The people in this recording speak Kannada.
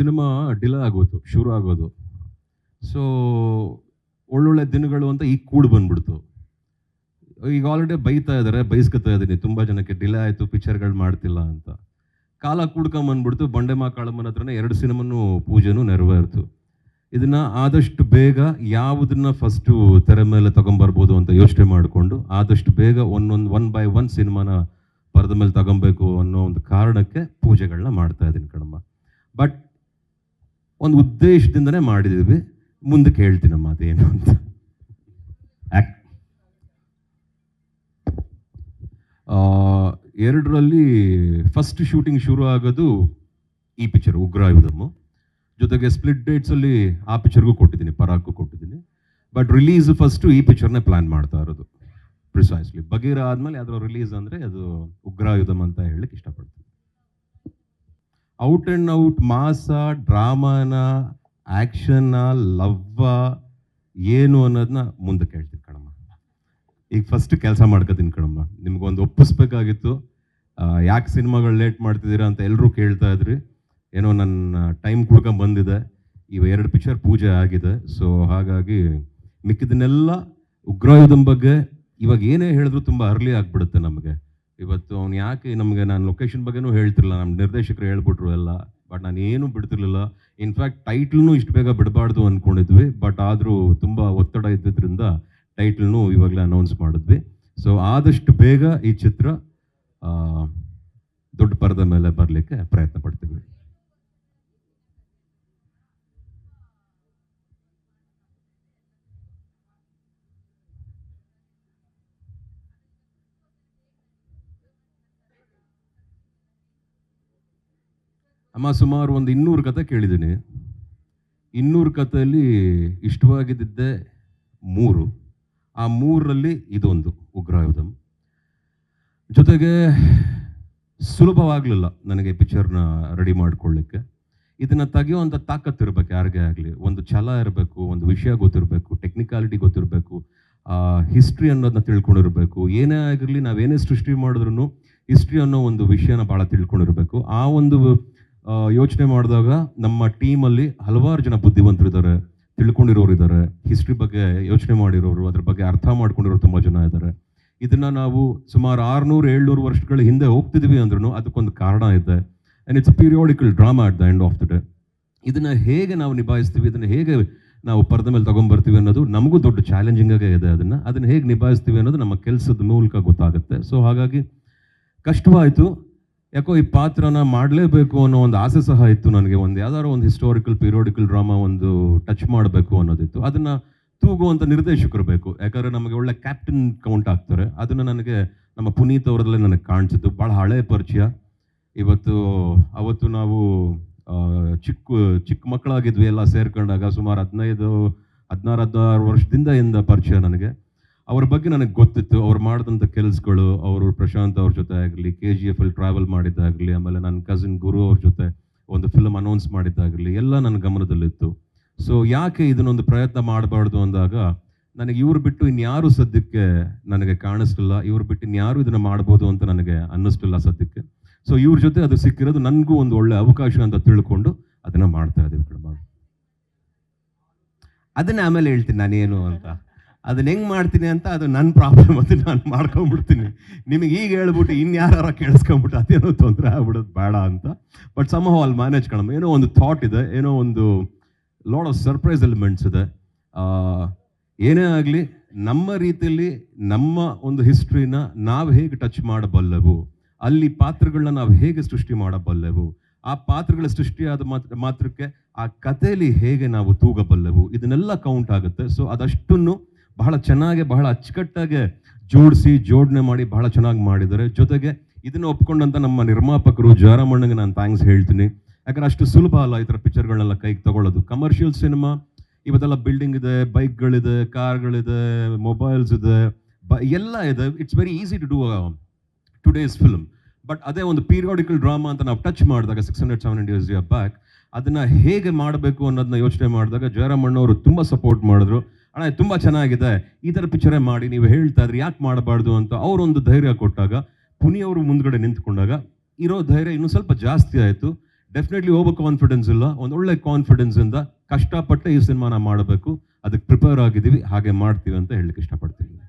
ಸಿನಿಮಾ ಡಿಲೇ ಆಗೋದು, ಶುರು ಆಗೋದು. ಸೊ ಒಳ್ಳೊಳ್ಳೆ ದಿನಗಳು ಅಂತ ಈಗ ಕೂಡು ಬಂದ್ಬಿಡ್ತು. ಈಗ ಆಲ್ರೆಡಿ ಬೈತಾ ಇದ್ದಾರೆ ಬೈಸ್ಕೊತಾ ಇದ್ದೀನಿ ತುಂಬ ಜನಕ್ಕೆ ಡಿಲೇ ಆಯಿತು, ಪಿಕ್ಚರ್ಗಳು ಮಾಡ್ತಿಲ್ಲ ಅಂತ. ಕಾಲ ಕೂಡ್ಕೊಂಬಂದ್ಬಿಡ್ತು ಬಂಡೆ ಮಾ ಕಾಳಮ್ಮನ ಹತ್ರನೇ ಎರಡು ಸಿನಿಮಾನು ಪೂಜೆನೂ ನೆರವೇರ್ತು. ಇದನ್ನ ಆದಷ್ಟು ಬೇಗ ಯಾವುದನ್ನ ಫಸ್ಟು ತೆರೆ ಮೇಲೆ ತಗೊಂಬರ್ಬೋದು ಅಂತ ಯೋಚನೆ ಮಾಡಿಕೊಂಡು, ಆದಷ್ಟು ಬೇಗ ಒಂದೊಂದು ಒನ್ ಬೈ ಒನ್ ಸಿನಿಮಾನ ಪರದ ಮೇಲೆ ತಗೊಬೇಕು ಅನ್ನೋ ಒಂದು ಕಾರಣಕ್ಕೆ ಪೂಜೆಗಳನ್ನ ಮಾಡ್ತಾ ಇದ್ದೀನಿ ಕಣಮ್ಮ. ಬಟ್ ಒಂದು ಉದ್ದೇಶದಿಂದನೇ ಮಾಡಿದ್ದೀವಿ. ಮುಂದಕ್ಕೆ ಹೇಳ್ತೀನಮ್ಮ ಅದೇನು ಅಂತ. ಎರಡರಲ್ಲಿ ಫಸ್ಟ್ ಶೂಟಿಂಗ್ ಶುರು ಆಗೋದು ಈ ಪಿಕ್ಚರ್ ಉಗ್ರಾಯುಧಮ್ಮು ಜೊತೆಗೆ ಸ್ಪ್ಲಿಟ್ ಡೇಟ್ಸಲ್ಲಿ ಆ ಪಿಕ್ಚರ್ಗೂ ಕೊಟ್ಟಿದ್ದೀನಿ ಪರಾಕ್ಗೂ ಕೊಟ್ಟಿದ್ದೀನಿ. ಬಟ್ ರಿಲೀಸ್ ಫಸ್ಟು ಈ ಪಿಕ್ಚರ್ನೇ ಪ್ಲ್ಯಾನ್ ಮಾಡ್ತಾ ಇರೋದು. ಪ್ರಿಸೈಸ್ಲಿ ಬಗೀರ ಆದಮೇಲೆ ಅದರ ರಿಲೀಸ್ ಅಂದರೆ ಅದು ಉಗ್ರಾಯುಧಮ್ ಅಂತ ಹೇಳಲಿಕ್ಕೆ ಇಷ್ಟಪಡ್ತೀನಿ. ಔಟ್ ಆ್ಯಂಡ್ ಔಟ್ ಮಾಸ ಡ್ರಾಮಾನ ಆ್ಯಕ್ಷನ್ನ ಲವ್ವ ಏನು ಅನ್ನೋದನ್ನ ಮುಂದಕ್ಕೆ ಹೇಳ್ತೀನಿ ಕಣಮ್ಮ. ಈಗ ಫಸ್ಟ್ ಕೆಲಸ ಮಾಡ್ಕೋತೀನಿ ಕಣಮ್ಮ. ನಿಮ್ಗೊಂದು ಒಪ್ಪಿಸ್ಬೇಕಾಗಿತ್ತು. ಯಾಕೆ ಸಿನಿಮಾಗಳು ಲೇಟ್ ಮಾಡ್ತಿದ್ದೀರಾ ಅಂತ ಎಲ್ಲರೂ ಕೇಳ್ತಾ ಇದ್ರಿ. ಏನೋ ನನ್ನ ಟೈಮ್ ಕುಡ್ಕೊಂಡು ಬಂದಿದೆ. ಇವ ಎರಡು ಪಿಕ್ಚರ್ ಪೂಜೆ ಆಗಿದೆ. ಸೊ ಹಾಗಾಗಿ ಮಿಕ್ಕಿದನ್ನೆಲ್ಲ ಉಗ್ರಹದ ಬಗ್ಗೆ ಇವಾಗ ಏನೇ ಹೇಳಿದ್ರು ತುಂಬ ಅರ್ಲಿ ಆಗಿಬಿಡುತ್ತೆ ನಮಗೆ. ಇವತ್ತು ಅವ್ನು ಯಾಕೆ ನಮಗೆ ನಾನು ಲೊಕೇಶನ್ ಬಗ್ಗೆನೂ ಹೇಳ್ತಿರಲಿಲ್ಲ ನಮ್ಮ ನಿರ್ದೇಶಕರು ಹೇಳ್ಬಿಟ್ರು ಎಲ್ಲ ಬಟ್ ನಾನು ಏನೂ ಬಿಡ್ತಿರ್ಲಿಲ್ಲ. ಇನ್ಫ್ಯಾಕ್ಟ್ ಟೈಟ್ಲ್ನೂ ಇಷ್ಟು ಬೇಗ ಬಿಡಬಾರ್ದು ಅಂದ್ಕೊಂಡಿದ್ವಿ ಬಟ್ ಆದರೂ ತುಂಬ ಒತ್ತಡ ಇದ್ದಿದ್ದರಿಂದ ಟೈಟ್ಲ್ನೂ ಇವಾಗಲೇ ಅನೌನ್ಸ್ ಮಾಡಿದ್ವಿ. ಸೊ ಆದಷ್ಟು ಬೇಗ ಈ ಚಿತ್ರ ದೊಡ್ಡ ಪರದ ಮೇಲೆ ಬರಲಿಕ್ಕೆ ಪ್ರಯತ್ನ ಪಡ್ತೀವಿ. ಅಮ್ಮ, ಸುಮಾರು ಒಂದು ಇನ್ನೂರು ಕತೆ ಕೇಳಿದ್ದೀನಿ. ಇನ್ನೂರು ಕಥೆಯಲ್ಲಿ ಇಷ್ಟವಾಗಿದ್ದೆ ಮೂರು. ಆ ಮೂರರಲ್ಲಿ ಇದೊಂದು, ಉಗ್ರಾಯುಧಂ. ಜೊತೆಗೆ ಸುಲಭವಾಗಲಿಲ್ಲ ನನಗೆ ಪಿಕ್ಚರ್ನ ರೆಡಿ ಮಾಡ್ಕೊಳ್ಳಿಕ್ಕೆ. ಇದನ್ನು ತೆಗೆಯುವಂಥ ತಾಕತ್ತು ಇರಬೇಕು, ಯಾರಿಗೇ ಆಗಲಿ. ಒಂದು ಛಲ ಇರಬೇಕು, ಒಂದು ವಿಷಯ ಗೊತ್ತಿರಬೇಕು ಟೆಕ್ನಿಕಾಲಿಟಿ ಗೊತ್ತಿರಬೇಕು ಹಿಸ್ಟ್ರಿ ಅನ್ನೋದನ್ನ ತಿಳ್ಕೊಂಡಿರಬೇಕು. ಏನೇ ಆಗಿರಲಿ ನಾವೇನೇ ಸೃಷ್ಟಿ ಮಾಡಿದ್ರು ಹಿಸ್ಟ್ರಿ ಅನ್ನೋ ಒಂದು ವಿಷಯನ ಭಾಳ ತಿಳ್ಕೊಂಡಿರಬೇಕು. ಆ ಒಂದು ಯೋಚನೆ ಮಾಡಿದಾಗ ನಮ್ಮ ಟೀಮಲ್ಲಿ ಹಲವಾರು ಜನ ಬುದ್ಧಿವಂತರಿದ್ದಾರೆ ತಿಳ್ಕೊಂಡಿರೋರು ಇದ್ದಾರೆ ಹಿಸ್ಟ್ರಿ ಬಗ್ಗೆ ಯೋಚನೆ ಮಾಡಿರೋರು, ಅದ್ರ ಬಗ್ಗೆ ಅರ್ಥ ಮಾಡ್ಕೊಂಡಿರೋರು ತುಂಬ ಜನ ಇದ್ದಾರೆ. ಇದನ್ನು ನಾವು ಸುಮಾರು ಆರುನೂರು, ಏಳ್ನೂರು ವರ್ಷಗಳ ಹಿಂದೆ ಹೋಗ್ತಿದ್ವಿ ಅಂದ್ರೂ ಅದಕ್ಕೊಂದು ಕಾರಣ ಇದೆ. And it's periodical drama at the end of the day ಇದನ್ನ ಹೇಗೆ ನಾವು ನಿಭಾಯಿಸ್ತೀವಿ, ಇದನ್ನ ಹೇಗೆ ನಾವು ಪರದ ಮೇಲೆ ತಗೊಂಡ್ಬರ್ತೀವಿ ಅನ್ನೋದು ನಮಗೂ ದೊಡ್ಡ ಚಾಲೆಂಜಿಂಗ್ ಆಗೇ ಇದೆ ಅದನ್ನ. ಅದನ್ನು ಹೇಗೆ ನಿಭಾಯಿಸ್ತೀವಿ ಅನ್ನೋದು ನಮ್ಮ ಕೆಲಸದ ಮೂಲಕ ಗೊತ್ತಾಗುತ್ತೆ. ಸೊ ಹಾಗಾಗಿ ಕಷ್ಟವಾಯಿತು. ಯಾಕೋ ಈ ಪಾತ್ರನ ಮಾಡಲೇಬೇಕು ಅನ್ನೋ ಒಂದು ಆಸೆ ಸಹ ಇತ್ತು ನನಗೆ. ಒಂದು ಯಾವ್ದಾದ್ರು ಒಂದು ಹಿಸ್ಟೋರಿಕಲ್ ಪೀರಿಯೋಡಿಕಲ್ ಡ್ರಾಮಾ ಒಂದು ಟಚ್ ಮಾಡಬೇಕು ಅನ್ನೋದಿತ್ತು. ಅದನ್ನ ತೂಗುವಂಥ ನಿರ್ದೇಶಕರು ಬೇಕು. ಯಾಕಂದ್ರೆ ನಮಗೆ ಒಳ್ಳೆ ಕ್ಯಾಪ್ಟನ್ ಕೌಂಟ್ ಆಗ್ತಾರೆ. ಅದನ್ನು ನನಗೆ ನಮ್ಮ ಪುನೀತ್ ಅವರಲ್ಲೇ ನನಗೆ ಕಾಣಿಸಿತು ಭಾಳ ಹಳೆ ಪರಿಚಯ. ಇವತ್ತು, ಅವತ್ತು ನಾವು ಚಿಕ್ಕ ಚಿಕ್ಕ ಮಕ್ಕಳಾಗಿದ್ವಿ ಎಲ್ಲ ಸೇರ್ಕೊಂಡಾಗ ಸುಮಾರು ಹದಿನೈದು, ಹದಿನಾರು ಹದಿನಾರು ವರ್ಷದಿಂದ ಇಂದ ಪರಿಚಯ ನನಗೆ. ಅವ್ರ ಬಗ್ಗೆ ನನಗೆ ಗೊತ್ತಿತ್ತು. ಅವ್ರು ಮಾಡಿದಂಥ ಕೆಲಸಗಳು, ಅವರು ಪ್ರಶಾಂತ್ ಅವ್ರ ಜೊತೆ ಆಗಲಿ ಕೆ ಜಿ ಎಫ್ ಅಲ್ಲಿ ಟ್ರಾವೆಲ್ ಮಾಡಿದ್ದಾಗಲಿ, ಆಮೇಲೆ ನನ್ನ ಕಸಿನ್ ಗುರು ಅವ್ರ ಜೊತೆ ಒಂದು ಫಿಲ್ಮ್ ಅನೌನ್ಸ್ ಮಾಡಿದ್ದಾಗಲಿ, ಎಲ್ಲ ನನ್ನ ಗಮನದಲ್ಲಿತ್ತು. ಸೊ ಯಾಕೆ ಇದನ್ನೊಂದು ಪ್ರಯತ್ನ ಮಾಡಬಾರ್ದು ಅಂದಾಗ, ನನಗೆ ಇವ್ರು ಬಿಟ್ಟು ಇನ್ಯಾರು ಸದ್ಯಕ್ಕೆ ನನಗೆ ಕಾಣಿಸ್ಲಿಲ್ಲ. ಇವ್ರು ಬಿಟ್ಟು ಇನ್ಯಾರು ಇದನ್ನು ಮಾಡ್ಬೋದು ಅಂತ ನನಗೆ ಅನ್ನಿಸ್ಲಿಲ್ಲ ಸದ್ಯಕ್ಕೆ. ಸೊ ಇವ್ರ ಜೊತೆ ಅದು ಸಿಕ್ಕಿರೋದು ನನಗೂ ಒಂದು ಒಳ್ಳೆ ಅವಕಾಶ ಅಂತ ತಿಳ್ಕೊಂಡು ಅದನ್ನು ಮಾಡ್ತಾ ಇದ್ದೀವಿ ಕಡಿಮೆ ಅದನ್ನ ಆಮೇಲೆ ಹೇಳ್ತೀನಿ ನಾನೇನು ಅಂತ. ಅದನ್ನ ಹೆಂಗ್ ಮಾಡ್ತೀನಿ ಅಂತ ಅದು ನನ್ನ ಪ್ರಾಬ್ಲಮ್ ಅಂತ ನಾನು ಮಾಡ್ಕೊಂಡ್ಬಿಡ್ತೀನಿ. ನಿಮಗೆ ಈಗ ಹೇಳ್ಬಿಟ್ಟು ಇನ್ಯಾರ ಕೇಳಿಸ್ಕೊಂಡ್ಬಿಟ್ಟು ಅದೇನೋ ತೊಂದರೆ ಆಗ್ಬಿಡೋದು ಬೇಡ ಅಂತ. ಬಟ್ ಸಮ ಅಲ್ಲಿ ಮ್ಯಾನೇಜ್ ಕಣಮ್ಮ. ಏನೋ ಒಂದು ಥಾಟ್ ಇದೆ, ಏನೋ ಒಂದು ಲಾಡ್ ಆಫ್ ಸರ್ಪ್ರೈಸ್ ಎಲಿಮೆಂಟ್ಸ್ ಇದೆ. ಏನೇ ಆಗಲಿ ನಮ್ಮ ರೀತಿಯಲ್ಲಿ ನಮ್ಮ ಒಂದು ಹಿಸ್ಟ್ರಿನ ನಾವು ಹೇಗೆ ಟಚ್ ಮಾಡಬಲ್ಲೆವು? ಅಲ್ಲಿ ಪಾತ್ರಗಳನ್ನ ನಾವು ಹೇಗೆ ಸೃಷ್ಟಿ ಮಾಡಬಲ್ಲೆವು? ಆ ಪಾತ್ರಗಳ ಸೃಷ್ಟಿಯಾದ ಮಾತ್ರ ಮಾತ್ರಕ್ಕೆ ಆ ಕಥೆಯಲ್ಲಿ ಹೇಗೆ ನಾವು ತೂಗಬಲ್ಲೆವು? ಇದನ್ನೆಲ್ಲ ಕೌಂಟ್ ಆಗುತ್ತೆ. ಸೊ ಅದಷ್ಟನ್ನು ಬಹಳ ಚೆನ್ನಾಗಿ, ಬಹಳ ಅಚ್ಚುಕಟ್ಟಾಗಿ ಜೋಡಿಸಿ ಜೋಡಣೆ ಮಾಡಿ ಬಹಳ ಚೆನ್ನಾಗಿ ಮಾಡಿದ್ದಾರೆ. ಜೊತೆಗೆ ಇದನ್ನು ಒಪ್ಕೊಂಡಂತ ನಮ್ಮ ನಿರ್ಮಾಪಕರು ಜಾರಮಣ್ಣಗೆ ನಾನು ಥ್ಯಾಂಕ್ಸ್ ಹೇಳ್ತೀನಿ. ಯಾಕಂದ್ರೆ ಅಷ್ಟು ಸುಲಭ ಅಲ್ಲ ಈ ಥರ ಪಿಕ್ಚರ್ಗಳನ್ನೆಲ್ಲ ಕೈಗೆ ತಗೊಳ್ಳೋದು. ಕಮರ್ಷಿಯಲ್ ಸಿನಿಮಾ ಇವತ್ತೆಲ್ಲ ಬಿಲ್ಡಿಂಗ್ ಇದೆ ಬೈಕ್ಗಳಿದೆ ಕಾರ್ಗಳಿದೆ ಮೊಬೈಲ್ಸ್ ಇದೆ, ಬ, ಎಲ್ಲ ಇದೆ. It's very easy to do today's film but ಅದೇ ಒಂದು ಪೀರಿಯಾಡಿಕಲ್ ಡ್ರಾಮಾ ಅಂತ ನಾವು ಟಚ್ ಮಾಡಿದಾಗ six hundred seven hundred years back ಅದನ್ನು ಹೇಗೆ ಮಾಡಬೇಕು ಅನ್ನೋದನ್ನ ಯೋಚನೆ ಮಾಡಿದಾಗ ಜಯರಾಮಣ್ಣವರು ತುಂಬ ಸಪೋರ್ಟ್ ಮಾಡಿದ್ರು. ಅಣ್ಣ ತುಂಬ ಚೆನ್ನಾಗಿದೆ. ಈ ಥರ ಪಿಕ್ಚರೇ ಮಾಡಿ, ನೀವು ಹೇಳ್ತಾ ಇದ್ರಿ, ಯಾಕೆ ಮಾಡಬಾರ್ದು ಅಂತ ಅವರೊಂದು ಧೈರ್ಯ ಕೊಟ್ಟಾಗ, ಪುನಿ ಅವರು ಮುಂದ್ಗಡೆ ನಿಂತ್ಕೊಂಡಾಗ, ಇರೋ ಧೈರ್ಯ ಇನ್ನೂ ಸ್ವಲ್ಪ ಜಾಸ್ತಿ ಆಯಿತು. ಡೆಫಿನೆಟ್ಲಿ ಓವರ್ ಕಾನ್ಫಿಡೆನ್ಸ್ ಇಲ್ಲ. ಒಂದು ಒಳ್ಳೆ ಕಾನ್ಫಿಡೆನ್ಸ್ ಇಂದ ಕಷ್ಟಪಟ್ಟೆ ಈ ಸಿನಿಮಾನ ಮಾಡಬೇಕು. ಅದಕ್ಕೆ ಪ್ರಿಪೇರ್ ಆಗಿದ್ದೀವಿ, ಹಾಗೆ ಮಾಡ್ತೀವಿ ಅಂತ ಹೇಳಲಿಕ್ಕೆ ಇಷ್ಟಪಡ್ತೀನಿ.